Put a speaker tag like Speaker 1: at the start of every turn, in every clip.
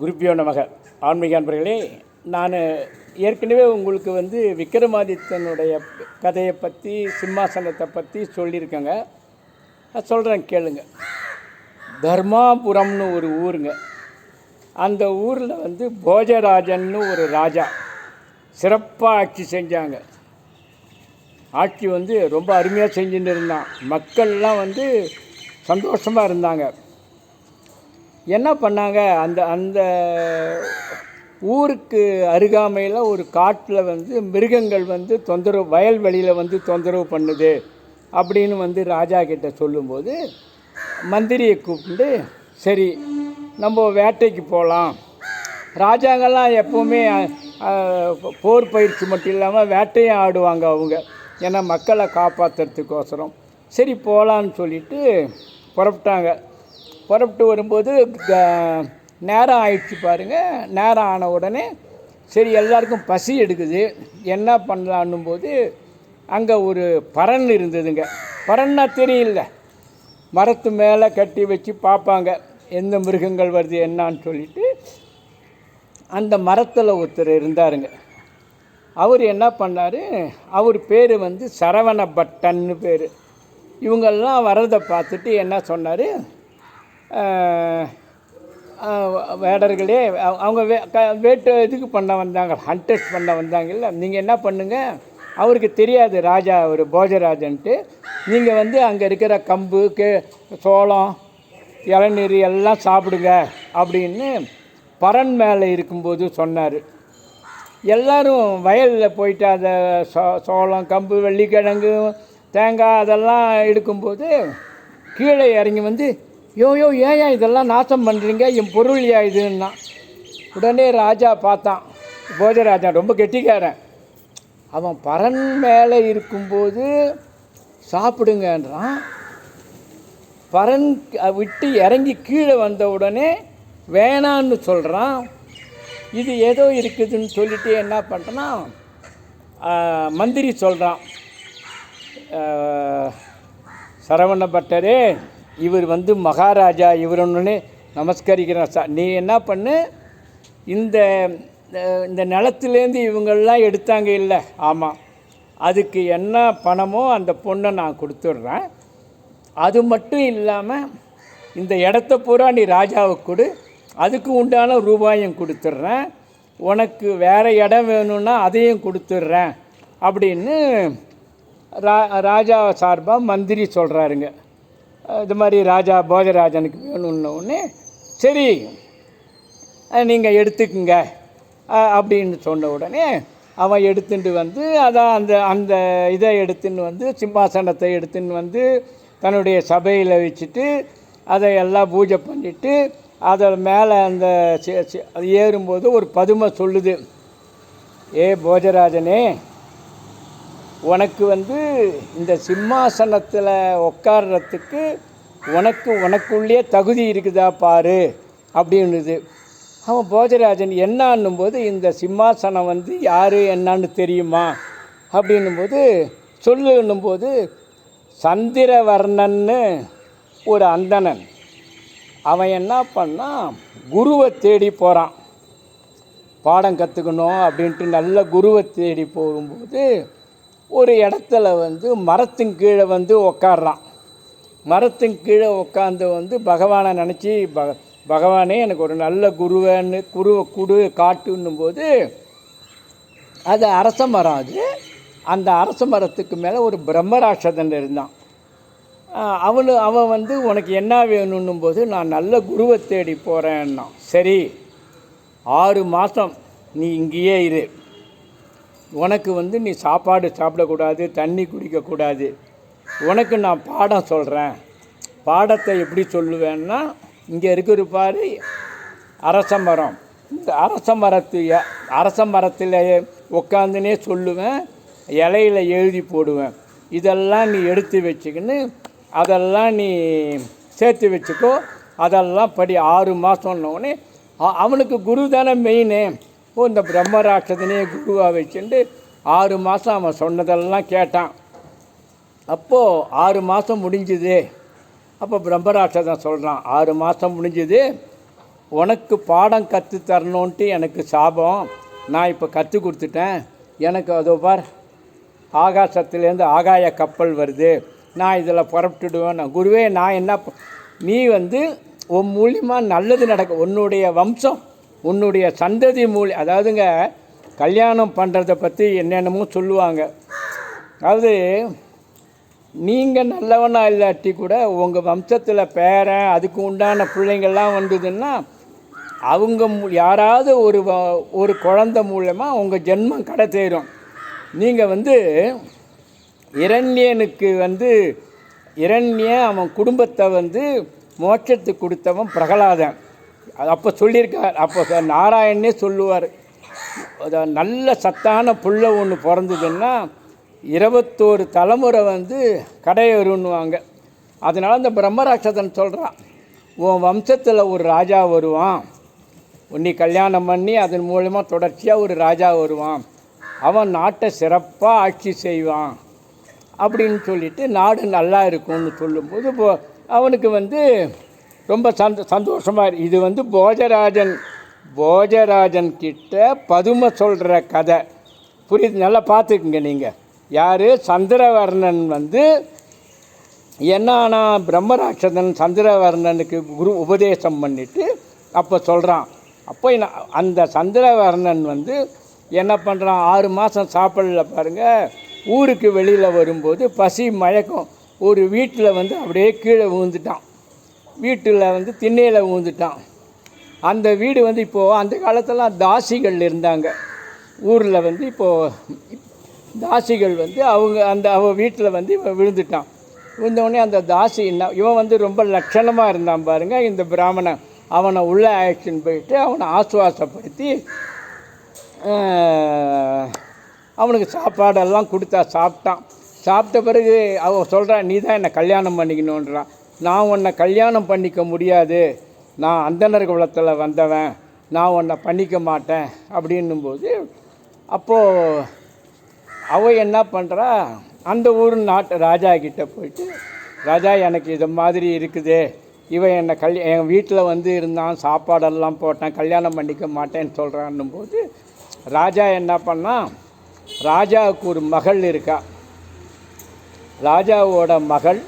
Speaker 1: குருப்பியோ நமக. ஆன்மீக அன்பர்களே நான் ஏற்கனவே உங்களுக்கு வந்து விக்ரமாதித்தனுடைய கதையை பற்றி சிம்மாசனத்தை பற்றி சொல்லியிருக்கேங்க. நான் சொல்கிறேன் கேளுங்க. தர்மாபுரம்னு ஒரு ஊருங்க. அந்த ஊரில் வந்து போஜராஜன்னு ஒரு ராஜா சிறப்பாக ஆட்சி செஞ்சாங்க. ஆட்சி வந்து ரொம்ப அருமையாக செஞ்சுட்டு இருந்தான். மக்கள்லாம் வந்து சந்தோஷமாக இருந்தாங்க. என்ன பண்ணாங்க? அந்த அந்த ஊருக்கு அருகாமையில் ஒரு காட்டில் வந்து மிருகங்கள் வந்து தொந்தரவு வயல்வெளியில் வந்து தொந்தரவு பண்ணுது அப்படின்னு வந்து ராஜா கிட்ட சொல்லும்போது மந்திரியை கூப்பிட்டு சரி நம்ம வேட்டைக்கு போகலாம் ராஜாங்கெல்லாம் எப்போவுமே போர் பயிற்சி மட்டும் இல்லாமல் வேட்டையும் ஆடுவாங்க அவங்க. ஏன்னா மக்களை காப்பாற்றுறதுக்கோசரம் சரி போகலான்னு சொல்லிட்டு புறப்பட்டாங்க. புறப்பட்டு வரும்போது நேரம் ஆயிடுச்சு பாருங்கள் நேரம் ஆன உடனே சரி எல்லாருக்கும் பசி எடுக்குது. என்ன பண்ணலான்னும் போது அங்கே ஒரு பறன் இருந்ததுங்க. பறன்னா தெரியல. மரத்து மேலே கட்டி வச்சு பார்ப்பாங்க எந்த மிருகங்கள் வருது என்னான்னு சொல்லிட்டு அந்த மரத்தில் ஒருத்தர் இருந்தாருங்க. அவர் என்ன பண்ணார்? அவர் பேர் வந்து சரவண பட்டன்னு பேர். இவங்கெல்லாம் வரதை பார்த்துட்டு என்ன சொன்னார்? வேடர்களே அவங்க வே க வேட்டு இதுக்கு பண்ண வந்தாங்க ஹண்டர்ஸ் பண்ண வந்தாங்கல்ல. நீங்கள் என்ன பண்ணுங்க அவருக்கு தெரியாது ராஜா அவர் போஜராஜன்ட்டு. நீங்கள் வந்து அங்கே இருக்கிற கம்பு கே சோளம் இளநீர் எல்லாம் சாப்பிடுங்க அப்படின்னு பரன் மேலே இருக்கும்போது சொன்னார். எல்லாரும் வயலில் போயிட்டு அதை சோ சோளம் கம்பு வெள்ளிக்கிழங்கு தேங்காய் அதெல்லாம் எடுக்கும்போது கீழே இறங்கி வந்து யோ யோ ஏயா இதெல்லாம் நாசம் பண்ணுறீங்க என் பொருள் யா இதுன்னா? உடனே ராஜா பார்த்தான். போஜராஜா ரொம்ப கெட்டிக்காரன். அவன் பரன் மேலே இருக்கும்போது சாப்பிடுங்கன்றான். பரன் விட்டு இறங்கி கீழே வந்த உடனே வேணான்னு சொல்கிறான் இது ஏதோ இருக்குதுன்னு சொல்லிட்டு என்ன பண்ணுறனா மந்திரி சொல்கிறான் சரவண பட்டரே இவர் வந்து மகாராஜா இவர் ஒன்று நமஸ்கரிக்கிறான் சார் நீ என்ன பண்ணு? இந்த இந்த நிலத்துலேருந்து இவங்கள்லாம் எடுத்தாங்க இல்லை. ஆமாம் அதுக்கு என்ன பணமோ அந்த பொண்ணை நான் கொடுத்துட்றேன். அது மட்டும் இல்லாமல் இந்த இடத்த பூரா நீ ராஜாவுக்கு கொடு. அதுக்கு உண்டான ரூபாயும் கொடுத்துட்றேன். உனக்கு வேறு இடம் வேணும்னா அதையும் கொடுத்துட்றேன். அப்படின்னு ரா ராஜா சார்பாக மந்திரி சொல்கிறாருங்க இது மாதிரி ராஜா போஜராஜனுக்கு வேணும்ன உடனே சரி நீங்கள் எடுத்துக்குங்க அப்படின்னு சொன்ன உடனே அவன் எடுத்துட்டு வந்து அதான் அந்த அந்த இதை எடுத்துன்னு வந்து சிம்மாசனத்தை எடுத்துன்னு வந்து தன்னுடைய சபையில் வச்சுட்டு அதை எல்லாம் பூஜை பண்ணிவிட்டு அதில் மேலே அந்த அது ஏறும்போது ஒரு பதுமை சொல்லுது. ஏ போஜராஜனே உனக்கு வந்து இந்த சிம்மாசனத்தில் உட்கார்றதுக்கு உனக்கு உனக்குள்ளே தகுதி இருக்குதா பாரு அப்படின்னுது. அவன் போஜராஜன் என்னன்னும் போது இந்த சிம்மாசனம் வந்து யார் என்னான்னு தெரியுமா? அப்படின்னும்போது சொல்லுன்னும் போது சந்திரவர்ணன்னு ஒரு அந்தணன். அவன் என்ன பண்ணான் குருவை தேடி போகிறான் பாடம் கற்றுக்கணும் அப்படின்ட்டு நல்ல குருவை தேடி போகும்போது ஒரு இடத்துல வந்து மரத்தின் கீழே வந்து உக்காடுறான் மரத்தின் கீழே உட்காந்து வந்து பகவானை நினச்சி பக பகவானே எனக்கு ஒரு நல்ல குருவன்னு குருவை குடு காட்டுன்னும் போது அது அரச மரம் அது. அந்த அரச மரத்துக்கு மேலே ஒரு பிரம்மராட்சதன் இருந்தான். அவனு அவன் வந்து உனக்கு என்ன வேணும்னும் போது நான் நல்ல குருவை தேடி போகிறேன்னா சரி ஆறு மாதம் நீ இங்கேயே இரு. உனக்கு வந்து நீ சாப்பாடு சாப்பிடக்கூடாது தண்ணி குடிக்கக்கூடாது. உனக்கு நான் பாடம் சொல்கிறேன் பாடத்தை எப்படி சொல்லுவேன்னா இங்கே இருக்கிற பாரு அரச மரம். இந்த அரச மரத்து அரச மரத்தில் உட்காந்துனே சொல்லுவேன் இலையில எழுதி போடுவேன். இதெல்லாம் நீ எடுத்து வச்சுக்கின்னு அதெல்லாம் நீ சேர்த்து வச்சுக்கோ. அதெல்லாம் படி ஆறு மாதம்னோடனே அவனுக்கு குரு தானே மெயினு ஓ இந்த பிரம்மராட்சதனே குருவாக வச்சுட்டு ஆறு மாதம் அவன் சொன்னதெல்லாம் கேட்டான். அப்போது ஆறு மாதம் முடிஞ்சுது. அப்போ பிரம்மராட்சதன் சொல்கிறான் ஆறு மாதம் முடிஞ்சுது. உனக்கு பாடம் கற்று தரணுன்ட்டு எனக்கு சாபம். நான் இப்போ கற்றுக் கொடுத்துட்டேன். எனக்கு அதோ பார் ஆகாசத்துலேருந்து ஆகாய கப்பல் வருது. நான் இதில் புறப்பட்டுடுவேன். நான் குருவே நான் என்ன நீ வந்து உன் மூலியமாக நல்லது நடக்க உன்னுடைய வம்சம் உன்னுடைய சந்ததி மூலி அதாவதுங்க கல்யாணம் பண்ணுறதை பற்றி என்னென்னமோ சொல்லுவாங்க. அதாவது நீங்கள் நல்லவனாக இல்லாட்டி கூட உங்கள் வம்சத்தில் பேரன் அதுக்கு உண்டான பிள்ளைங்கள்லாம் வந்ததுன்னா அவங்க யாராவது ஒரு வ- ஒரு குழந்தை மூலமாக உங்கள் ஜென்மம் கடை தேரும். நீங்கள் வந்து இரண்யனுக்கு வந்து இரண்யன் அவன் குடும்பத்தை வந்து மோட்சத்துக்கு கொடுத்தவன் பிரகலாதன். அப்போ சொல்லியிருக்கார். அப்போ ச- நாராயணனே சொல்லுவார். நல்ல சத்தான புள்ள ஒன்று பிறந்ததுன்னா இருபத்தோரு தலைமுறை வந்து கடையேறுன்னுவாங்க அதனால் அந்த பிரம்மராட்சதன் சொல்கிறான் உன் வம்சத்தில் ஒரு ராஜா வருவான். உன்னை கல்யாணம் பண்ணி அதன் மூலமாக தொடர்ச்சியாக ஒரு ராஜா வருவான். அவன் நாட்டை சிறப்பாக ஆட்சி செய்வான். அப்படின்னு சொல்லிட்டு நாடு நல்லா இருக்கும்னு சொல்லும்போது இப்போ அவனுக்கு வந்து ரொம்ப சந்த சந்தோஷமாக இது வந்து போஜராஜன் போஜராஜன் கிட்ட பதுமை சொல்கிற கதை. புரியுது? நல்லா பார்த்துக்குங்க நீங்கள் யார்? சந்திரவர்ணன் வந்து என்னன்னா பிரம்மராட்சதன் சந்திரவர்ணனுக்கு குரு உபதேசம் பண்ணிட்டு அப்போ சொல்கிறான் அப்போ என்ன- அந்த சந்திரவர்ணன் வந்து என்ன பண்ணுறான் ஆறு மாதம் சாப்பிடல பாருங்கள் ஊருக்கு வெளியில் வரும்போது பசி மயக்கம் ஒரு வீட்டில் வந்து அப்படியே கீழே விழுந்துட்டான். வீட்டில் வந்து திண்ணையில் ஊந்துட்டான் அந்த வீடு வந்து இப்போது அந்த காலத்தெல்லாம் தாசிகள் இருந்தாங்க. ஊரில் வந்து இப்போது தாசிகள் வந்து அவங்க அந்த அவன் வீட்டில் வந்து இவன் விழுந்துட்டான். விழுந்தவுடனே அந்த தாசி என்ன இவன் வந்து ரொம்ப லட்சணமாக இருந்தான் பாருங்க. இந்த பிராமணன் அவனை உள்ளே ஆக்ஷன் போயிட்டு அவனை ஆசுவாசப்படுத்தி அவனுக்கு சாப்பாடெல்லாம் கொடுத்தா சாப்பிட்டான். சாப்பிட்ட பிறகு அவன் சொல்கிறான் நீ தான் என்னை கல்யாணம் பண்ணிக்கணுன்றான் நான் உன்னை கல்யாணம் பண்ணிக்க முடியாது. நான் அந்தனர் குலத்தில் வந்தவன். நான் உன்னை பண்ணிக்க மாட்டேன் அப்படின்னும்போது அப்போது அவ என்ன பண்ணுறா அந்த ஊர் நாட்டு ராஜா கிட்ட போயிட்டு ராஜா எனக்கு இது மாதிரி இருக்குது. இவன் என்னை கல்யா என் வீட்டில் வந்து இருந்தான். சாப்பாடெல்லாம் போட்டேன். கல்யாணம் பண்ணிக்க மாட்டேன்னு சொல்கிறான்னும் போது ராஜா என்ன பண்ணால் ராஜாவுக்கு ஒரு மகள் இருக்கா. ராஜாவோட மகள்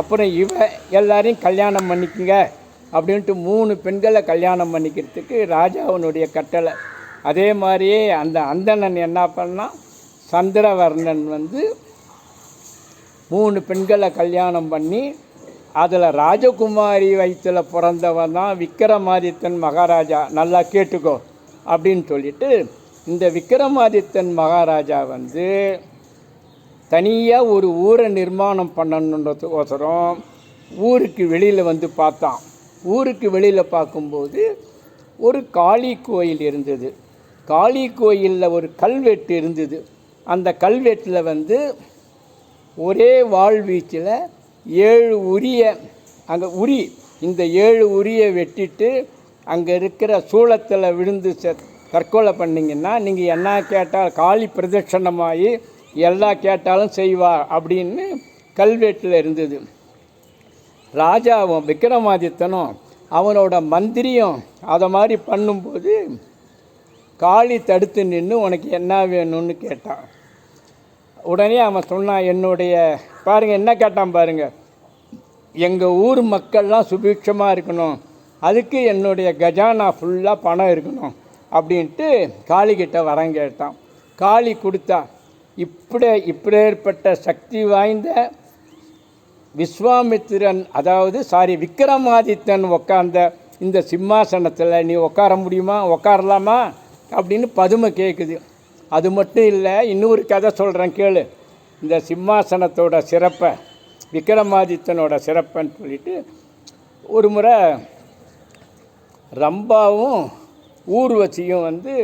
Speaker 1: அப்புறம் இவ எல்லாரையும் கல்யாணம் பண்ணிக்கங்க அப்படின்ட்டு மூணு பெண்களை கல்யாணம் பண்ணிக்கிறதுக்கு ராஜாவினுடைய கட்டளை. அதே மாதிரியே அந்த அந்தணன் என்ன பண்ணான் சந்திரவர்ணன் வந்து மூணு பெண்களை கல்யாணம் பண்ணி அதில் ராஜகுமாரி வயிற்றில் பிறந்தவன் தான் விக்ரமாதித்தன் மகாராஜா. நல்லா கேட்டுக்கோ அப்படின்னு சொல்லிட்டு இந்த விக்ரமாதித்தன் மகாராஜா வந்து தனியாக ஒரு ஊரை நிர்மாணம் பண்ணணுன்றதுக்கோசரம் ஊருக்கு வெளியில் வந்து பார்த்தான். ஊருக்கு வெளியில் பார்க்கும்போது ஒரு காளி கோயில் இருந்தது. காளி கோயிலில் ஒரு கல்வெட்டு இருந்தது. அந்த கல்வெட்டில் வந்து ஒரே வாழ்வீச்சில் ஏழு உரிய அங்கே உரி இந்த ஏழு உரியை வெட்டிட்டு அங்கே இருக்கிற சூளத்தில் விழுந்து தற்கொலை பண்ணிங்கன்னா நீங்கள் என்ன கேட்டால் காளி பிரதட்சணமாகி எல்லாம் கேட்டாலும் செய்வா அப்படின்னு கல்வெட்டில் இருந்தது. ராஜாவும் விக்ரமாதித்தனும் அவனோட மந்திரியும் அதை மாதிரி பண்ணும்போது காளி தடுத்து நின்று உனக்கு என்ன வேணும்னு கேட்டான் உடனே அவன் சொன்னான் என்னுடைய பாருங்கள் என்ன கேட்டான் பாருங்கள் எங்கள் ஊர் மக்கள்லாம் சுபிக்ஷமாக இருக்கணும். அதுக்கு என்னுடைய கஜானா ஃபுல்லாக பணம் இருக்கணும். அப்படின்ட்டு காளிக்கிட்ட வரம் கேட்டான். காளி கொடுத்தா இப்படி இப்படிப்பட்ட சக்தி வாய்ந்த விஸ்வாமித்திரன் அதாவது சாரி விக்ரமாதித்தன் உட்கார்ந்த இந்த சிம்மாசனத்தில் நீ உட்கார முடியுமா? உட்காரலாமா அப்படின்னு பதுமை கேட்குது அது மட்டும் இல்லை இன்னொரு கதை சொல்கிறேன் கேளு. இந்த சிம்மாசனத்தோட சிறப்பை விக்ரமாதித்தனோட சிறப்பைன்னு சொல்லிட்டு ஒரு முறை ரம்பாவும் ஊர்வசியும் வந்து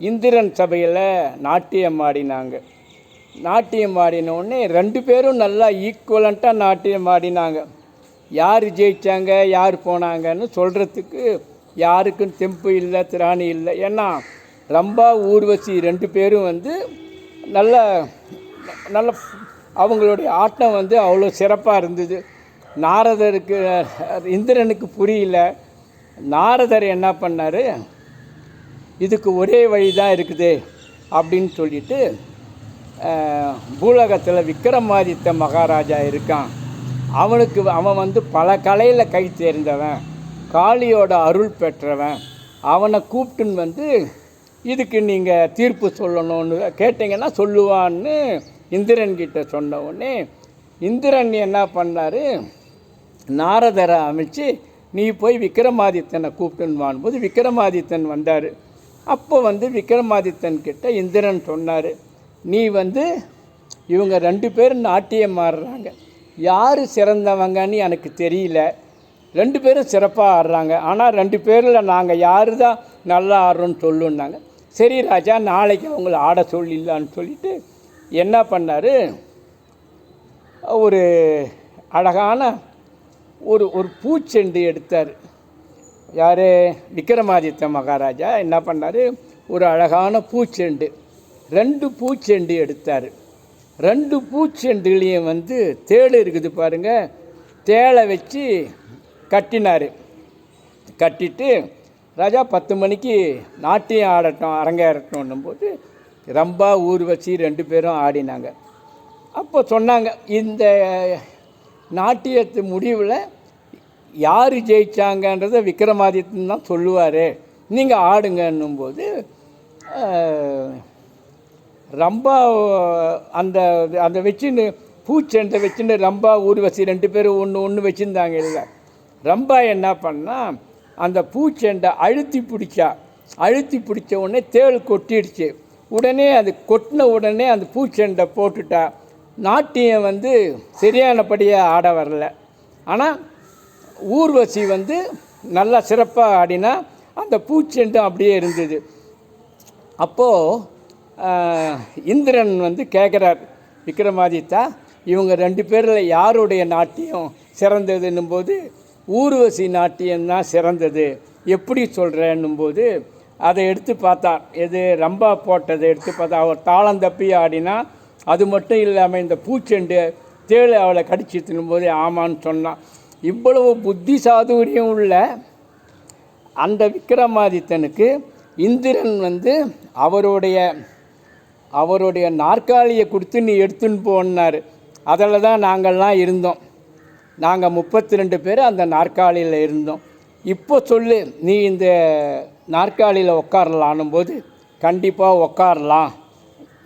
Speaker 1: இந்திரன் சபையில் நாட்டியம் ஆடினாங்க. நாட்டியம் ஆடின உடனே ரெண்டு பேரும் நல்லா ஈக்குவலண்ட்டாக நாட்டியம் ஆடினாங்க. யார் ஜெயித்தாங்க யார் போனாங்கன்னு சொல்கிறதுக்கு யாருக்கும் தெம்பு இல்லை திராணி இல்லை. ஏன்னா ரம்பா ஊர்வசி ரெண்டு பேரும் வந்து நல்ல நல்ல அவங்களுடைய ஆட்டம் வந்து அவ்வளோ சிறப்பாக இருந்தது. நாரதருக்கு இந்திரனுக்கு புரியல. நாரதர் என்ன பண்ணார்? இதுக்கு ஒரே வழி தான் இருக்குது அப்படின்னு சொல்லிட்டு பூலகத்தில் விக்ரமாதித்த மகாராஜா இருக்கான். அவனுக்கு அவன் வந்து பல கலையில் கை சேர்ந்தவன். காளியோட அருள் பெற்றவன். அவனை கூப்பிட்டுன்னு வந்து இதுக்கு நீங்கள் தீர்ப்பு சொல்லணும்னு கேட்டிங்கன்னா சொல்லுவான்னு இந்திரன் கிட்ட சொன்ன உடனே இந்திரன் என்ன பண்ணார்? நாரதரை அமைச்சு நீ போய் விக்ரமாதித்தனை கூப்பிட்டுன்னு போது விக்ரமாதித்தன் வந்தார். அப்போ வந்து விக்ரமாதித்தன் கிட்ட இந்திரன் சொன்னார். நீ வந்து இவங்க ரெண்டு பேரும் நாட்டியம் ஆடுறாங்க. யார் சிறந்தவங்கன்னு எனக்கு தெரியல. ரெண்டு பேரும் சிறப்பாக ஆடுறாங்க. ஆனால் ரெண்டு பேரில் நாங்கள் யார் தான் நல்லா ஆடுறோன்னு சொல்லுன்னாங்க. சரி ராஜா நாளைக்கு அவங்கள ஆட சொல்லிடலான்னு சொல்லிட்டு என்ன பண்ணார்? ஒரு அழகான ஒரு ஒரு பூச்செண்டு எடுத்தார். யார்? விக்ரமாதித்த மகாராஜா என்ன பண்ணார்? ஒரு அழகான பூச்செண்டு ரெண்டு பூச்செண்டு எடுத்தார். ரெண்டு பூச்செண்டுலேயும் வந்து தேள் இருக்குது பாருங்கள் தேளை வச்சு கட்டினார். கட்டிட்டு ராஜா பத்து மணிக்கு நாட்டியம் ஆடட்டும் அரங்கேறட்டும் போது ஊர் ஊர்வசி ரெண்டு பேரும் ஆடினாங்க. அப்போ சொன்னாங்க இந்த நாட்டியத்து முடிவில் யார் ஜெயிச்சாங்கன்றதை விக்ரமாதித்தன் தான் சொல்லுவார். நீங்கள் ஆடுங்கன்னும் போது ரொம்ப அந்த அந்த வச்சுன்னு பூச்செண்டை வச்சுன்னு ரம்பா ஊர்வசி ரெண்டு பேரும் ஒன்று ஒன்று வச்சுருந்தாங்க இல்லை ரம்பா என்ன பண்ணால் அந்த பூச்செண்டை அழுத்தி பிடிச்சா அழுத்தி பிடிச்ச உடனே தேள் கொட்டிடுச்சு. உடனே அது கொட்டின உடனே அந்த பூச்செண்டை போட்டுட்டா. நாட்டியம் வந்து சரியானபடியாக ஆட வரல. ஆனால் ஊர்வசி வந்து நல்லா சிறப்பாக ஆடினா அந்த பூச்செண்டும் அப்படியே இருந்தது. அப்போது இந்திரன் வந்து கேட்குறார் விக்ரமாதித்தா இவங்க ரெண்டு பேரில் யாருடைய நாட்டியம் சிறந்ததுன்னும் போது ஊர்வசி நாட்டியம்தான் சிறந்தது. எப்படி சொல்கிறேன்னும் போது அதை எடுத்து பார்த்தா எது ரம்பா போட்டதை எடுத்து பார்த்தா அவர் தாளம் தப்பி ஆடினா அது மட்டும் இல்லாமல் இந்த பூச்செண்டு தேள் அவளை கடிச்சு தின்னும்போது ஆமான்னு சொன்னான். இவ்வளவு புத்தி சாதுரியம் உள்ள அந்த விக்ரமாதித்தனுக்கு இந்திரன் வந்து அவருடைய அவருடைய நாற்காலியை கொடுத்து நீ எடுத்துன்னு போனார் அதில் தான் நாங்கள்லாம் இருந்தோம். நாங்கள் முப்பத்தி ரெண்டு பேர் அந்த நாற்காலியில் இருந்தோம். இப்போ சொல்லு நீ இந்த நாற்காலியில் உட்காரலான்னும் போது கண்டிப்பாக உட்காரலாம்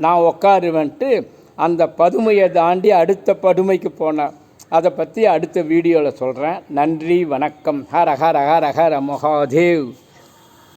Speaker 1: நான் உட்காருவேன்ட்டு அந்த பதுமையை தாண்டி அடுத்த பதுமைக்கு போனேன் அதை பற்றி அடுத்த வீடியோவில் சொல்கிறேன். நன்றி வணக்கம். ஹர ஹர ஹர ஹர மகாதேவ்.